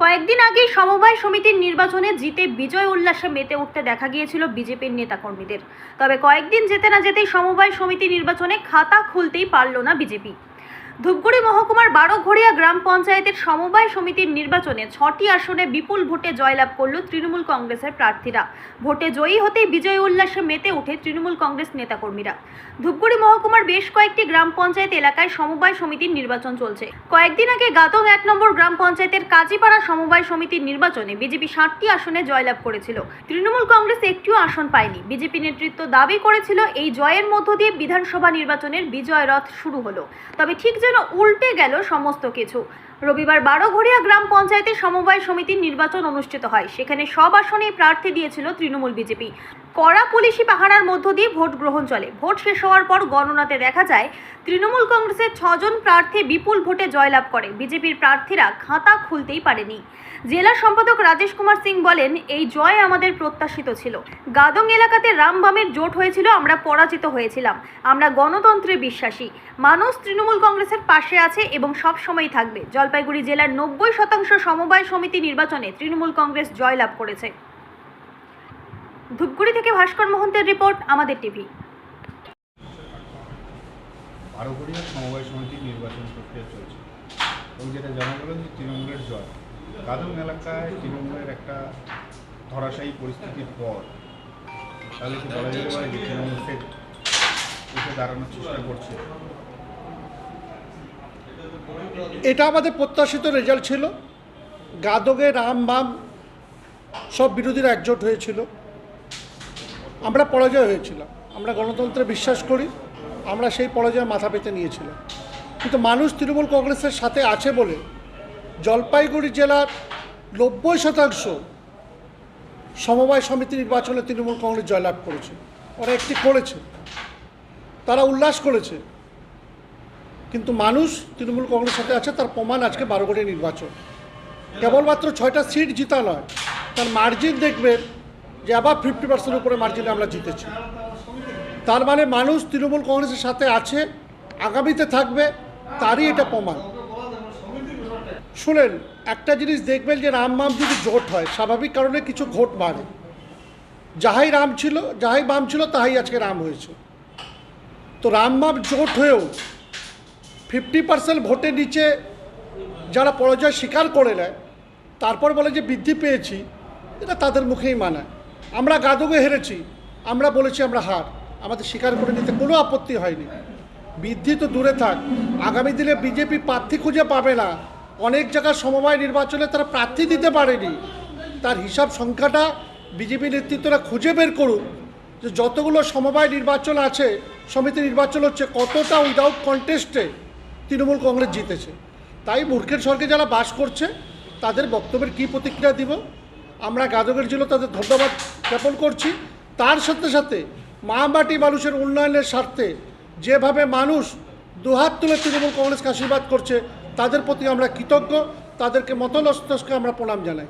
কয়েকদিন আগে সমবায় সমিতির নির্বাচনে জিতে বিজয় উল্লাসে মেতে উঠতে দেখা গিয়েছিল বিজেপির নেতাকর্মীদের। তবে কয়েকদিন যেতে না যেতেই সমবায় সমিতি নির্বাচনে খাতা খুলতেই পারল না বিজেপি। ধূপগুড়ি মহকুমার বারোঘড়িয়া গ্রাম পঞ্চায়েতের সমবায় সমিতির নির্বাচনে ছটি আসনে বিপুল ভোটে জয়লাভ করল তৃণমূল কংগ্রেসের প্রার্থীরা। ভোটে জয়ী হতেই বিজয় উল্লাসে মেতে ওঠে তৃণমূল কংগ্রেস নেতাকর্মীরা। ধূপগুড়ি মহকুমার বেশ কয়েকটি গ্রাম পঞ্চায়েত এলাকায় সমবায় সমিতির নির্বাচন চলছে। কয়েকদিন আগে গাতং এক নম্বর গ্রাম পঞ্চায়েতের কাজীপাড়া সমবায় সমিতির নির্বাচনে বিজেপি ষাটটি আসনে জয়লাভ করেছিল। তৃণমূল কংগ্রেস একটিও আসন পায়নি। বিজেপি নেতৃত্ব দাবি করেছিল, এই জয়ের মধ্য দিয়ে বিধানসভা নির্বাচনের বিজয় রথ শুরু হলো। তবে ঠিক যেন উল্টে গেল সমস্ত কিছু। রবিবার বারোঘড়িয়া গ্রাম পঞ্চায়েতে সমবায় সমিতির নির্বাচন অনুষ্ঠিত হয়। সেখানে সব আসনেই প্রার্থী দিয়েছিল তৃণমূল বিজেপি। কড়া পুলিশি পাহারার মধ্য দিয়ে ভোট গ্রহণ চলে। ভোট শেষ হওয়ার পর গণনাতে দেখা যায়, তৃণমূল কংগ্রেসের ছজন প্রার্থী বিপুল ভোটে জয়লাভ করে। বিজেপির প্রার্থীরা খাতা খুলতেই পারেনি। জেলা সম্পাদক রাজেশ কুমার সিং বলেন, এই জয় আমাদের প্রত্যাশিত ছিল। গাদং এলাকাতে রামবামের জোট হয়েছিল, আমরা পরাজিত হয়েছিলাম। আমরা গণতন্ত্রে বিশ্বাসী। মানুষ তৃণমূল কংগ্রেসের পাশে আছে এবং সব সময় থাকবে। জলপাইগুড়ি জেলার নব্বই শতাংশ সমবায় সমিতি নির্বাচনে তৃণমূল কংগ্রেস জয়লাভ করেছে। ধূপগুড়ি থেকে ভাস্কর মহন্তের রিপোর্ট আমাদের টিভি। বারোঘড়িয়া সমবায় সমিতির নির্বাচন প্রক্রিয়া চলছে। এবং যেটা জানা গেল যে তৃণমূলের জয়। গাদং এলাকায় তৃণমূলের একটা ধরাশায়ী পরিস্থিতির পর তাহলে কি বলা যেতে পারে যে তৃণমূল ফের উঠে দাঁড়ানোর চেষ্টা করছে? এটা আমাদের প্রত্যাশিত রেজাল্ট ছিল। গাদগে রাম বাম সব বিরোধীরা একজোট হয়েছিল। আমরা পরাজয় হয়েছিলাম। আমরা গণতন্ত্রে বিশ্বাস করি, আমরা সেই পরাজয় মাথা পেতে নিয়েছিলাম। কিন্তু মানুষ তৃণমূল কংগ্রেসের সাথে আছে বলে জলপাইগুড়ি জেলার নব্বই শতাংশ সমবায় সমিতি নির্বাচনে তৃণমূল কংগ্রেস জয়লাভ করেছে। ওরা একটি করেছে। তারা উল্লাস করেছে। কিন্তু মানুষ তৃণমূল কংগ্রেসের সাথে আছে, তার প্রমাণ আজকে বারো কোটি নির্বাচন। কেবলমাত্র ছয়টা সিট জিতা নয়, তার মার্জিন দেখবেন যে আবার ফিফটি পার্সেন্ট উপরে মার্জিনে আমরা জিতেছি। তার মানে মানুষ তৃণমূল কংগ্রেসের সাথে আছে, আগামীতে থাকবে, তারই এটা প্রমাণ। শুনেন, একটা জিনিস দেখবেন যে রাম মাম যদি জোট হয়, স্বাভাবিক কারণে কিছু ভোট বাড়ে যাহাই রাম ছিল, যাহাই বাম ছিল, তাহাই আজকে রাম হয়েছে। তো রাম বাম জোট হয়েও ফিফটি পার্সেন্ট ভোটের নিচে যারা পরাজয় স্বীকার করে নেয়, তারপর বলে যে বৃদ্ধি পেয়েছি, এটা তাদের মুখেই মানায়। আমরা গাদগে হেরেছি, আমরা বলেছি আমরা হার। আমাদের স্বীকার করে নিতে কোনো আপত্তি হয়নি। বৃদ্ধি তো দূরে থাক। আগামী দিনে বিজেপি প্রার্থী খুঁজে পাবে না। অনেক জায়গায় সমবায় নির্বাচনে তারা প্রার্থী দিতে পারেনি। তার হিসাব সংখ্যাটা বিজেপি নেতৃত্বরা খুঁজে বের করুক যে যতগুলো সমবায় নির্বাচন আছে, সমিতি নির্বাচন হচ্ছে কতটা উইদাউট কন্টেস্টে তৃণমূল কংগ্রেস জিতেছে। তাই মূর্খের স্বর্গে যারা বাস করছে, তাদের বক্তব্যের কী প্রতিক্রিয়া দিব? আমরা গাদকের জন্য তাদের ধন্যবাদ। জ্ঞাপন করছি। তার সাথে সাথে মা মাটি মানুষের উন্নয়নের স্বার্থে যেভাবে মানুষ দুহাত তুলে তৃণমূল কংগ্রেসকে আশীর্বাদ করছে, তাদের প্রতি আমরা কৃতজ্ঞ, তাদেরকে মতনস্তকে আমরা প্রণাম জানাই।